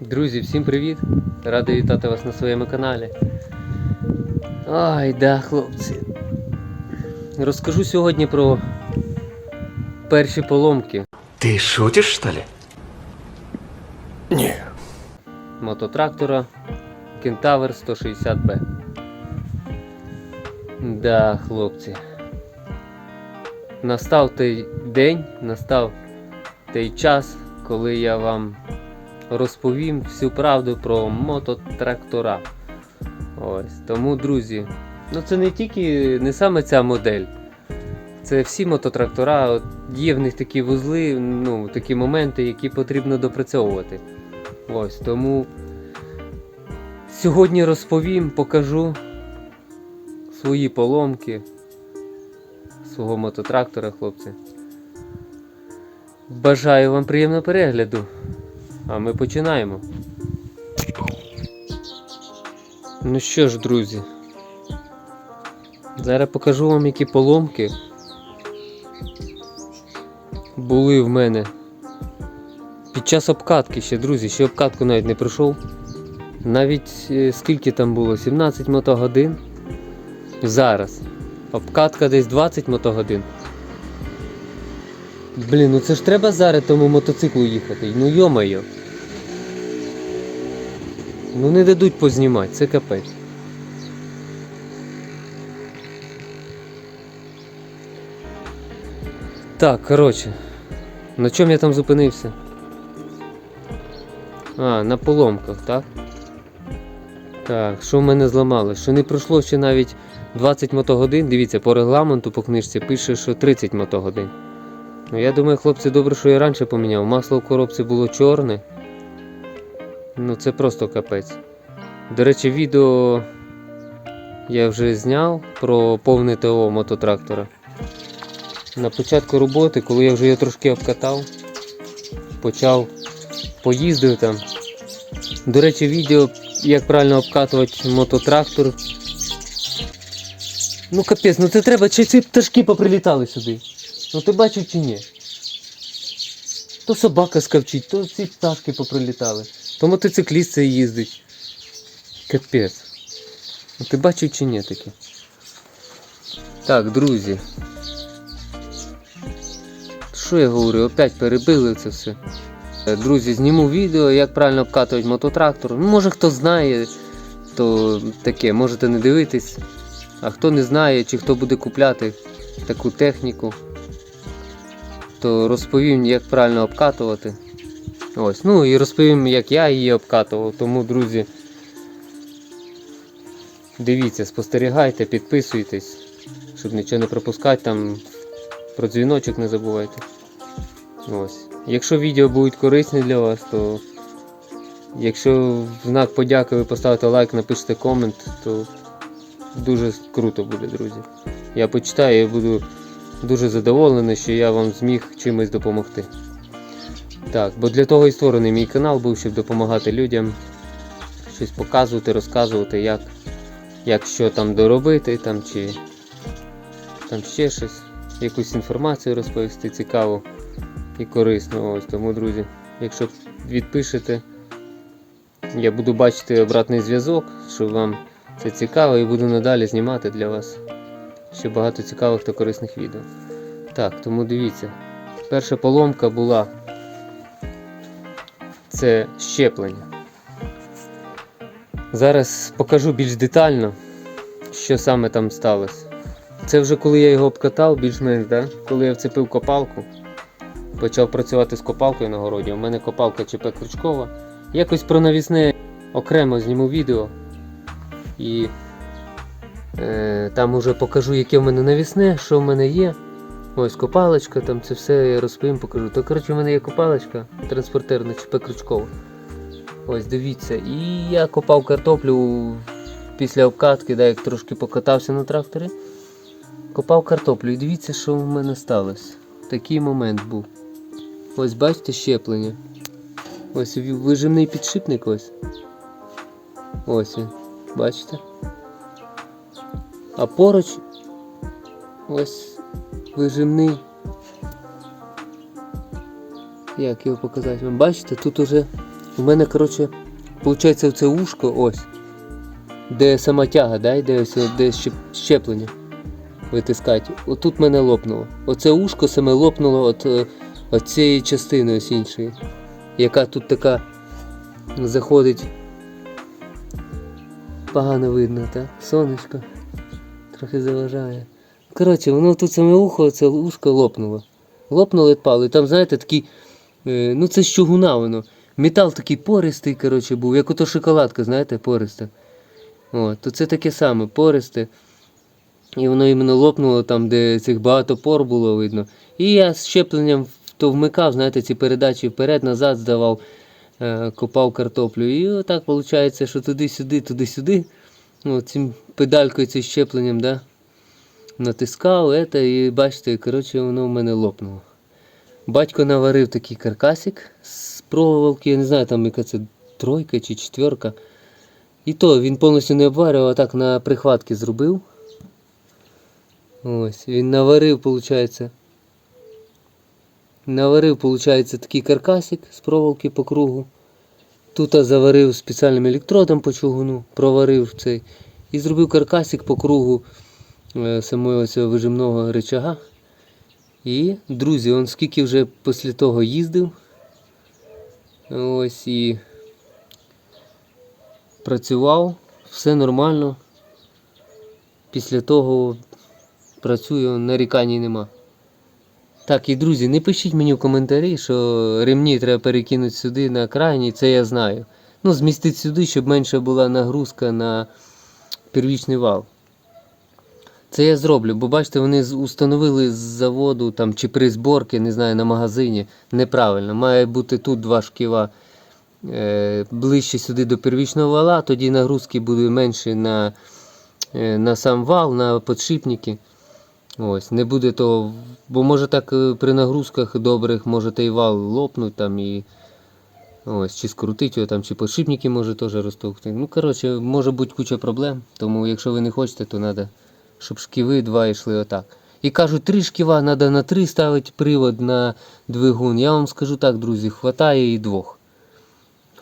Друзі, всім привіт! Радий вітати вас на своєму каналі. Ай, да, хлопці. Розкажу сьогодні про перші поломки Ты шутишь, что ли? Не. мототрактора Кентавр 160B. Да, хлопці. Настав той день, настав той час, коли я вам розповім всю правду про мототрактора. Ось. Тому, друзі, ну це не тільки не саме ця модель. Це всі мототрактора, от є в них такі вузли, ну, такі моменти, які потрібно допрацьовувати. Ось тому сьогодні розповім, покажу свої поломки свого мототрактора, хлопці. Бажаю вам приємного перегляду. А ми починаємо. Ну що ж, друзі. Зараз покажу вам, які поломки були в мене під час обкатки ще, друзі, ще обкатку навіть не пройшов. Навіть е, скільки там було? 17 мотогодин. Зараз. Обкатка десь 20 мотогодин. Блін, ну це ж треба зараз тому мотоциклу їхати. Ну йомайо. Ну не дадуть познімати, це капець. Так, коротше. На чому я там зупинився? А, на поломках, так? Так, що в мене зламалось? Що не пройшло ще навіть 20 мотогодин. Дивіться, по регламенту по книжці пише, що 30 мотогодин. Ну я думаю, хлопці, добре, що я раніше поміняв. Масло в коробці було чорне. Ну це просто капець. До речі, відео я вже зняв про повне ТО мототрактора. На початку роботи, коли я вже його трошки обкатав, почав поїздив там. До речі, відео, як правильно обкатувати мототрактор. Ну капець, ну це треба, чи ці пташки поприлітали сюди. Ну ти бачив чи ні? То собака скавчить, то ці пташки поприлітали, то мотоцикліст їздить. Капець. Ну ти бачив чи ні таке? Так, друзі. Що я говорю, опять перебили це все. Е, Друзі, зніму відео, як правильно обкатувати мототрактор. Ну, може хто знає, то таке, можете не дивитись. А хто не знає, чи хто буде купляти таку техніку, то розповім, як правильно обкатувати. Ось, ну і розповім, як я її обкатував. Тому, друзі, дивіться, спостерігайте, підписуйтесь, щоб нічого не пропускати, там про дзвіночок не забувайте. Ось. Якщо відео будуть корисні для вас, то якщо в знак подяки ви поставите лайк, напишете комент, то дуже круто буде, друзі. Я почитаю і буду дуже задоволений, що я вам зміг чимось допомогти. Так, бо для того і створений мій канал був, щоб допомагати людям щось показувати, розказувати, як, як що там доробити, там, чи там ще щось, якусь інформацію розповісти цікаву і корисно. Ось тому, друзі, якщо відпишете, я буду бачити обратний зв'язок, що вам це цікаво і буду надалі знімати для вас ще багато цікавих та корисних відео. Так, тому дивіться. Перша поломка була це щеплення. Зараз покажу більш детально, що саме там сталося. Це вже коли я його обкатав, більш-менш, да? коли я вцепив копалку почав працювати з копалкою на городі. У мене копалка ЧП Крючкова. Якось про навісне окремо зніму відео. І там уже покажу, яке в мене навісне, що в мене є. Ось копалочка, там це все я розповім, покажу. То коротше в мене є копалочка транспортерна ЧП Крючкова. Ось дивіться. І я копав картоплю після обкатки, да, як трошки покатався на тракторі. Копав картоплю і дивіться, що в мене сталося. Такий момент був. Ось бачите щеплення. Ось вижимний підшипник ось. Ось. Бачите? А поруч ось вижимний. Як його показати вам? Бачите, тут уже У мене, коротше, виходить, оце ушко ось. Де сама тяга, да, йде ось, де щеплення витискати. Отут мене лопнуло. Оце ушко саме лопнуло от, е, от цієї частини ось іншої. Яка тут така заходить. Погано видно, так? Сонечко. Трохи заважає. Коротше, воно тут саме ухо, це ушко лопнуло. Лопнуло і впало. І там, знаєте, такий. е, ну це з чугуна воно. Метал такий пористий, коротше, був, як ото шоколадка, знаєте, пориста. От, то це таке саме, пористе. І воно іменно лопнуло там, де цих багато пор було видно. І я з щепленням то вмикав, знаєте, ці передачі вперед-назад здавав, е, копав картоплю. І отак виходить, що туди-сюди, туди-сюди. Ну, цим педалькою, цим щепленням, да, натискав, это, і бачите, коротше, воно в мене лопнуло. Батько наварив такий каркасик з проволоки, я не знаю, там яка це тройка чи четверка. І то він повністю не обварював, а так на прихватки зробив. Ось, він наварив, виходить. Наварив, виходить, такий каркасик з проволоки по кругу. Тут заварив спеціальним електродом по чугуну, проварив цей. І зробив каркасик по кругу е, самого цього вижимного речага. І, друзі, он скільки вже після того їздив. Ось і працював, все нормально. Після того працюю, нарікань нема. Так, і друзі, не пишіть мені в коментарі, що ремні треба перекинути сюди на крайній, це я знаю. Ну, змістити сюди, щоб менша була нагрузка на первічний вал. Це я зроблю, бо бачите, вони установили з заводу там, чи при зборці, не знаю, на магазині неправильно. Має бути тут два шківа е, ближче сюди до первічного вала, тоді нагрузки буде менше на, е, на сам вал, на подшипники. Ось, не буде того, бо може так е, при нагрузках добрих може той вал лопнуть там і ось, чи скрутить його там, чи подшипники може теж розтовкти. Ну, коротше, може бути куча проблем, тому якщо ви не хочете, то треба, щоб шківи два йшли отак. І кажуть, три шківа, треба на три ставити привод на двигун. Я вам скажу так, друзі, хватає і двох.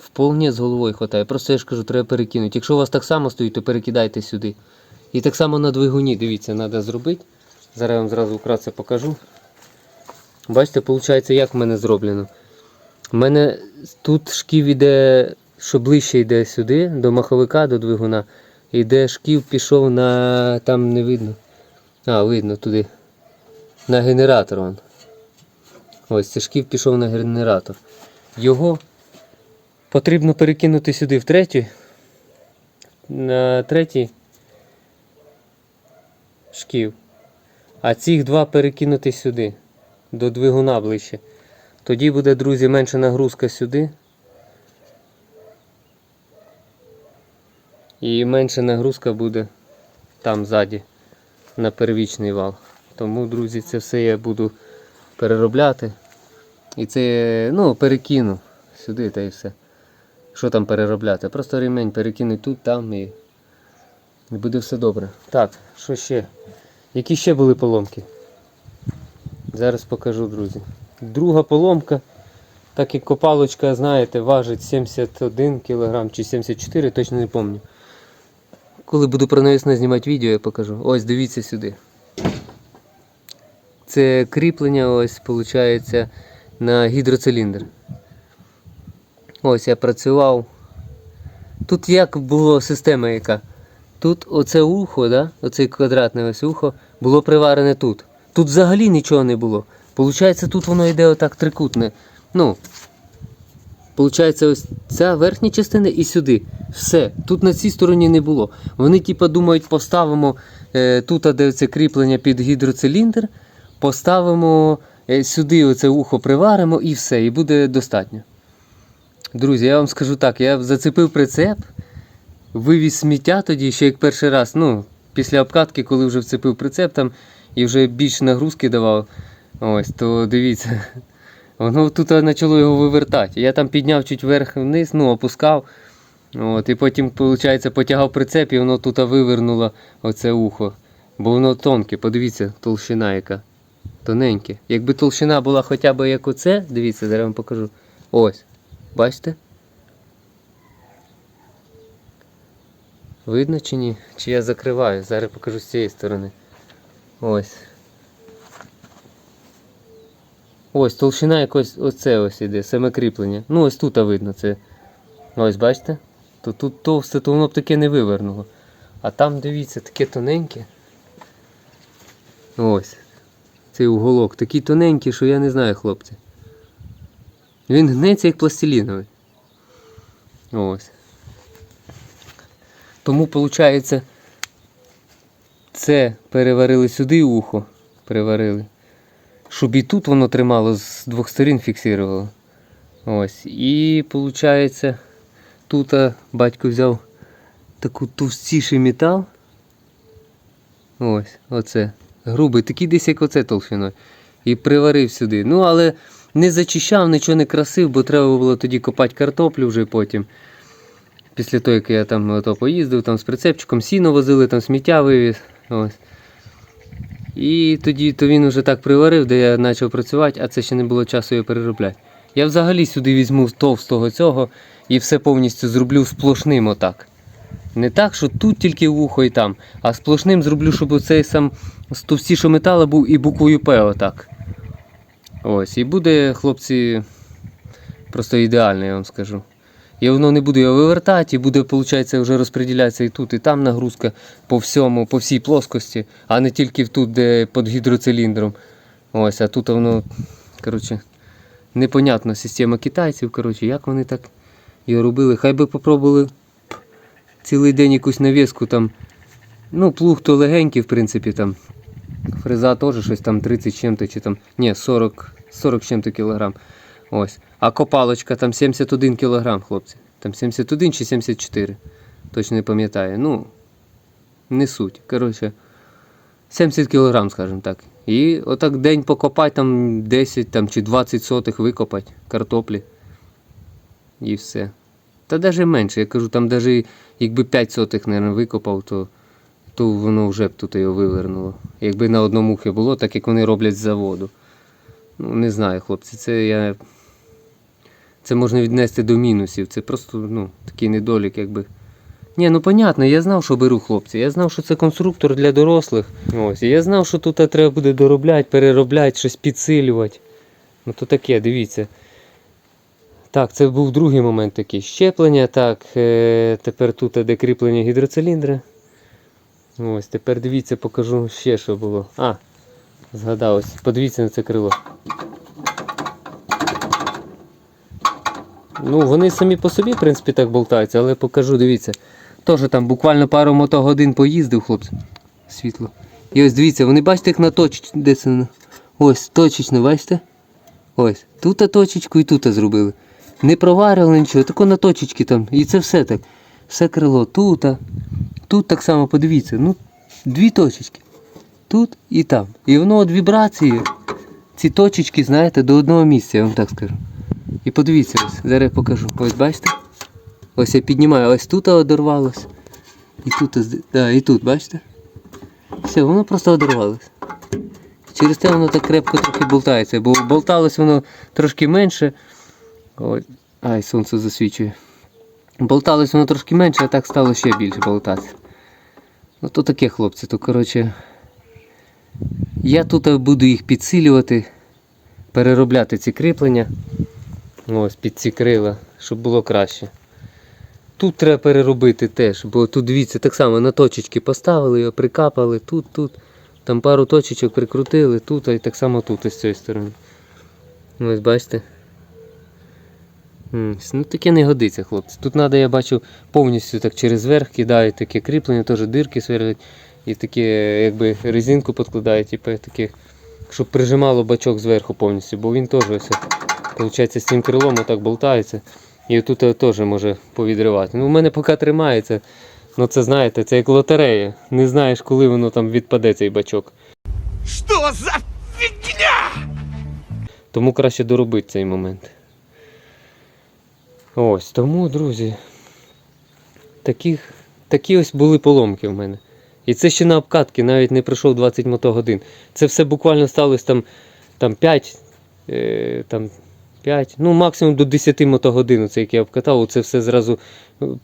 Вполне з головою хватає. Просто я ж кажу, треба перекинути. Якщо у вас так само стоїть, то перекидайте сюди. І так само на двигуні, дивіться, треба зробити. Зараз я вам зразу вкратце покажу. Бачите, виходить, як в мене зроблено. У мене тут шків іде, що ближче йде сюди, до маховика, до двигуна. Іде шків пішов на. там не видно. А, видно туди. На генератор. Вон. Ось це шків пішов на генератор. Його потрібно перекинути сюди в третій. На третій шків. А цих два перекинути сюди, до двигуна ближче. Тоді буде, друзі, менша нагрузка сюди. І менша нагрузка буде там ззаді, на первічний вал. Тому, друзі, це все я буду переробляти. І це, ну, перекину сюди та і все. Що там переробляти? Просто ремень перекинуть тут, там і буде все добре. Так, що ще? Які ще були поломки? Зараз покажу, друзі. Друга поломка, так як копалочка, знаєте, важить 71 кг чи 74, точно не пам'ятаю. Коли буду про навісне знімати відео, я покажу. Ось дивіться сюди. Це кріплення, ось, виходить, на гідроциліндр. Ось я працював. Тут як була система яка? Тут оце ухо, да? оце квадратне ось ухо, було приварене тут. Тут взагалі нічого не було. Получається, тут воно йде отак трикутне. Ну, Получається, ось ця верхня частина і сюди. Все. Тут на цій стороні не було. Вони, типа, думають, поставимо е, тут, де це кріплення під гідроциліндр, поставимо е, сюди оце ухо приваримо і все, і буде достатньо. Друзі, я вам скажу так, я зацепив прицеп, вивіз сміття тоді, ще як перший раз. Ну, після обкатки, коли вже вцепив прицеп там і вже більш нагрузки давав. Ось, то дивіться. Воно тут почало його вивертати. Я там підняв чуть вверх вниз, ну, опускав. От, і потім, виходить, потягав прицеп і воно тут вивернуло оце ухо. Бо воно тонке, подивіться, толщина яка. Тоненьке. Якби толщина була хоча б як оце, дивіться, зараз вам покажу. Ось. Бачите? Видно чи ні? Чи я закриваю? Зараз покажу з цієї сторони. Ось. Ось, толщина якось оце ось іде, саме кріплення. Ну ось тут видно це. Ось бачите? То тут товсте, то воно б таке не вивернуло. А там, дивіться, таке тоненьке. Ось. Цей уголок такий тоненький, що я не знаю, хлопці. Він гнеться як пластиліновий. Ось. Тому, виходить, це переварили сюди ухо. Переварили. Щоб і тут воно тримало з двох сторін фіксувало. Ось. І виходить, тут батько взяв таку товстіший метал. Ось, оце. Грубий, такий десь як оце толщиною. І приварив сюди. Ну, але не зачищав, нічого не красив, бо треба було тоді копати картоплю вже потім. Після того, як я там ото поїздив там з прицепчиком, сіно возили, там сміття вивіз. Ось. І тоді то він вже так приварив, де я почав працювати, а це ще не було часу його переробляти. Я взагалі сюди візьму товстого цього і все повністю зроблю сплошним отак. Не так, що тут тільки вухо і там, а сплошним зроблю, щоб оцей сам з товстішого металу був і буквою П отак. Ось, і буде, хлопці, просто ідеально, я вам скажу. І воно не буде його вивертати, і буде, виходить, вже розподілятися і тут, і там нагрузка по всьому, по всій плоскості, а не тільки тут, де під гідроциліндром. Ось, а тут воно, коротше, непонятна система китайців, коротше, як вони так його робили. Хай би попробували цілий день якусь навіску там. Ну, плуг то легенький, в принципі, там. Фреза теж щось там 30 чим-то, чи там. Ні, 40, 40 чим-то кілограм. Ось. А копалочка там 71 кілограм, хлопці. Там 71 чи 74. Точно не пам'ятаю. Ну, не суть. Коротше, 70 кілограм, скажімо так. І отак день покопати, там 10 там, чи 20 сотих викопати картоплі. І все. Та навіть менше, я кажу, там навіть якби 5 сотих, мабуть, викопав, то, то воно вже б тут його вивернуло. Якби на одному було, так як вони роблять з заводу. Ну, не знаю, хлопці, це я. Це можна віднести до мінусів. Це просто ну, такий недолік, якби. Ні, ну понятно, я знав, що беру хлопці. Я знав, що це конструктор для дорослих. Ось. І я знав, що тут треба буде доробляти, переробляти, щось підсилювати. Ну то таке, дивіться. Так, це був другий момент такий. Щеплення. Так, е- тепер тут де кріплення гідроциліндра. Ось, тепер дивіться, покажу ще, що було. А, згадав ось. Подивіться на це крило. Ну, вони самі по собі, в принципі, так болтаються, але покажу, дивіться. Теж там буквально пару мотогодин поїздив, хлопці. Світло. І ось дивіться, вони бачите, як на точечку. Де? Ось, точечно, бачите? Ось. Тут точечку і тут зробили. Не проварили нічого, тако на точечки там. І це все так. Все крило тут. Тут так само подивіться. Ну, дві точечки. Тут і там. І воно від вібрації. Ці точечки, знаєте, до одного місця, я вам так скажу. І подивіться ось, зараз покажу. Ось бачите? Ось я піднімаю, ось тут одорвалось. І тут, да, і тут, бачите? Все, воно просто одорвалось. Через те воно так крепко трохи болтається, бо болталось воно трошки менше. Ой, ай, сонце засвічує. Болталось воно трошки менше, а так стало ще більше болтатися. Ну то таке, хлопці, то коротше. Я тут буду їх підсилювати, переробляти ці кріплення. Ось під ці крила, щоб було краще. Тут треба переробити теж, бо тут дивіться, так само на точечки поставили його, прикапали, тут, тут. Там пару точечок прикрутили, тут, і так само тут, із цієї сторони. Ось бачите. Ну таке не годиться, хлопці. Тут треба, я бачу, повністю так через верх кидають таке кріплення, теж дирки сверлять. І таке, якби резинку підкладають, типу, таке, щоб прижимало бачок зверху повністю, бо він теж ось, виходить, з цим крилом отак болтається. І тут теж може повідривати. Ну, у мене поки тримається. Ну це знаєте, це як лотерея. Не знаєш, коли воно там відпаде цей бачок. Что за фигня? Тому краще доробити цей момент. Ось, тому, друзі, таких, такі ось були поломки в мене. І це ще на обкатки, навіть не пройшов 20 мотогодин. Це все буквально сталося там, там 5, е, там 5, ну максимум до 10 мотогодин, це як я обкатав, це все зразу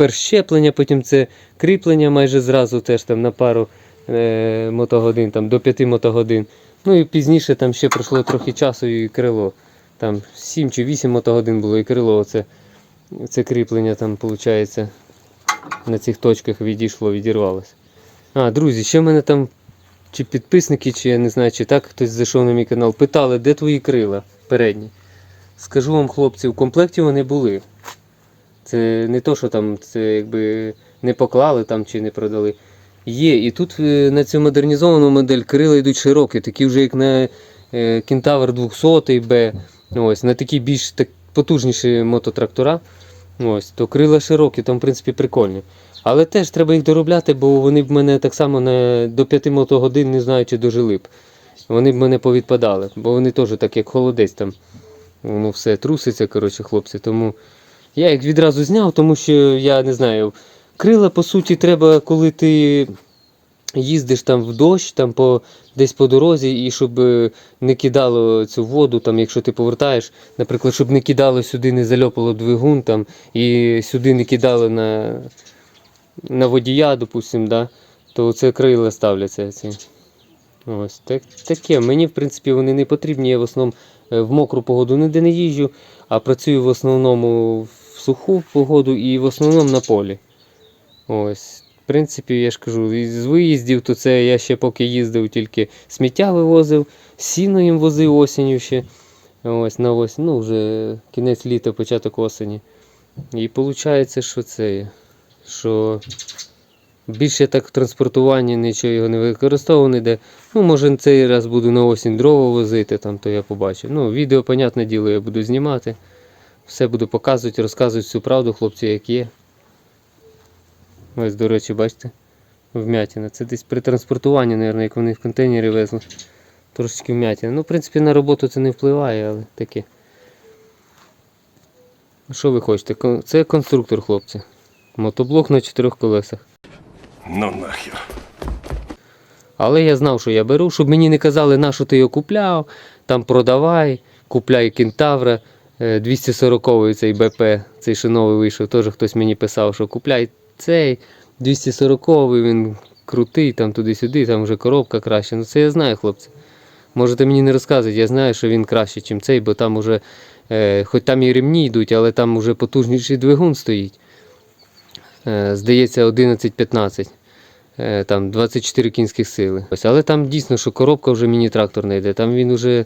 е, щеплення, потім це кріплення майже зразу теж там на пару е, мотогодин, там до 5 мотогодин. Ну і пізніше там ще пройшло трохи часу і крило. Там 7 чи 8 мотогодин було і крило оце, це кріплення там, виходить, на цих точках відійшло, відірвалося. А, друзі, ще в мене там чи підписники, чи я не знаю, чи так хтось зайшов на мій канал, питали, де твої крила передні. Скажу вам, хлопці, в комплекті вони були. Це не то, що там це якби не поклали там чи не продали. Є. І тут е, на цю модернізовану модель крила йдуть широкі, такі вже як на е, Кентавр 200 B, ось, на такі більш так, потужніші мототрактора. Ось, то крила широкі, там, в принципі, прикольні. Але теж треба їх доробляти, бо вони б мене так само на, до 5 мотогодин не знаю, чи дожили б. Вони б мене повідпадали, бо вони теж так, як холодець там. Воно все труситься, коротше, хлопці. Тому я їх відразу зняв, тому що я не знаю. Крила, по суті, треба, коли ти їздиш там в дощ, там по, десь по дорозі, і щоб е, не кидало цю воду, там, якщо ти повертаєш, наприклад, щоб не кидало сюди, не зальопало двигун, там, і сюди не кидало на, на водія, допустим, да, то це крила ставляться. Ці. Ось так, таке. Мені, в принципі, вони не потрібні. Я в основному в мокру погоду ніде не їжджу, а працюю в основному в суху погоду і в основному на полі. Ось. В принципі, я ж кажу, із виїздів, то це я ще поки їздив, тільки сміття вивозив, сіно їм возив осінню ще. Ось на осінь, ну вже кінець літа, початок осені. І виходить, що це що більше так в транспортуванні нічого його не використовував ніде. Ну, може, цей раз буду на осінь дрова возити, там, то я побачу. Ну, відео, понятне діло, я буду знімати. Все буду показувати, розказувати всю правду, хлопці, як є. Ось, до речі, бачите, вмятина. Це десь при транспортуванні, мабуть, як вони в контейнері везли. Трошечки вмятина. Ну, в принципі, на роботу це не впливає, але таке. Що ви хочете? Це конструктор, хлопці. Мотоблок на чотирьох колесах. Ну нахер. Але я знав, що я беру, щоб мені не казали, на що ти його купляв, там продавай, купляй кентавра. 240-й цей БП, цей що новий вийшов, теж хтось мені писав, що купляй цей 240-й, він крутий, там туди-сюди, там вже коробка краще. Ну це я знаю, хлопці. Можете мені не розказувати, я знаю, що він краще, ніж цей, бо там уже, е, хоч там і ремні йдуть, але там уже потужніший двигун стоїть. Е, здається, 11-15. Е, там 24 кінських сили. Ось, але там дійсно, що коробка вже міні-трактор не йде. Там він вже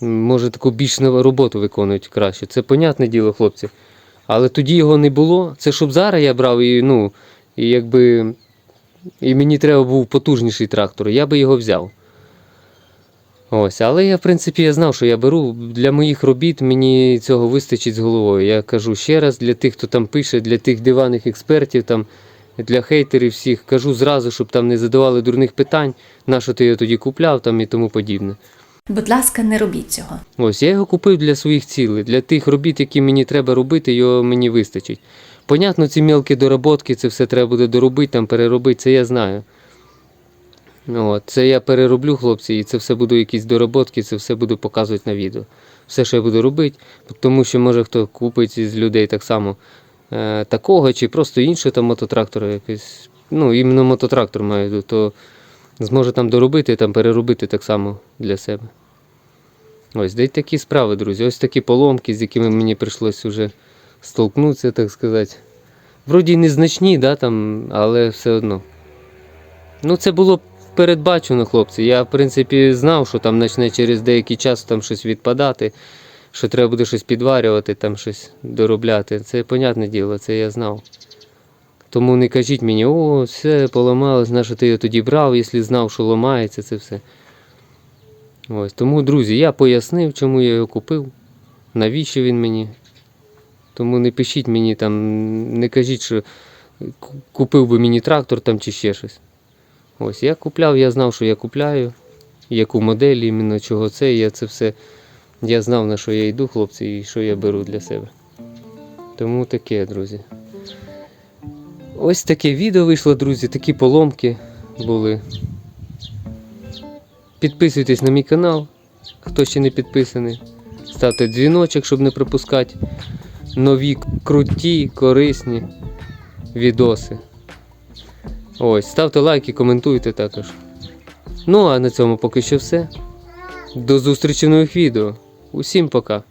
може таку більш роботу виконувати краще. Це понятне діло, хлопці. Але тоді його не було. Це щоб зараз я брав і, ну, і якби. І мені треба був потужніший трактор, я би його взяв. Ось, але я, в принципі, я знав, що я беру. Для моїх робіт мені цього вистачить з головою. Я кажу ще раз для тих, хто там пише, для тих диваних експертів, там, для хейтерів всіх, кажу зразу, щоб там не задавали дурних питань, на що ти його тоді купляв там і тому подібне. Будь ласка, не робіть цього. Ось я його купив для своїх цілей, для тих робіт, які мені треба робити, його мені вистачить. Понятно, ці мелкі доработки, це все треба буде доробити, там переробити, це я знаю. От, це я перероблю, хлопці, і це все буду якісь доработки, це все буду показувати на відео. Все, що я буду робити, тому що може хто купить із людей так само такого, чи просто іншого там мототрактора якийсь. Ну, іменно мототрактор маю, то зможе там доробити, там переробити так само для себе. Ось, де й такі справи, друзі. Ось такі поломки, з якими мені прийшлося вже столкнутися, так сказати. Вроді незначні, да, там, але все одно. Ну, це було передбачено, хлопці. Я, в принципі, знав, що там почне через деякий час там щось відпадати, що треба буде щось підварювати, там щось доробляти. Це понятне діло, це я знав. Тому не кажіть мені, о, все поламалось, на що ти його тоді брав, якщо знав, що ламається, це все. Ось. Тому, друзі, я пояснив, чому я його купив, навіщо він мені. Тому не пишіть мені там, не кажіть, що купив би мені трактор там чи ще щось. Ось я купляв, я знав, що я купляю, яку модель, іменно чого це, я це все. Я знав, на що я йду, хлопці, і що я беру для себе. Тому таке, друзі. Ось таке відео вийшло, друзі, такі поломки були. Підписуйтесь на мій канал, хто ще не підписаний. ставте дзвіночок, щоб не пропускати нові круті, корисні відоси. Ось, ставте лайки, коментуйте також. Ну а на цьому поки що все. До зустрічі в нових відео. Усім пока.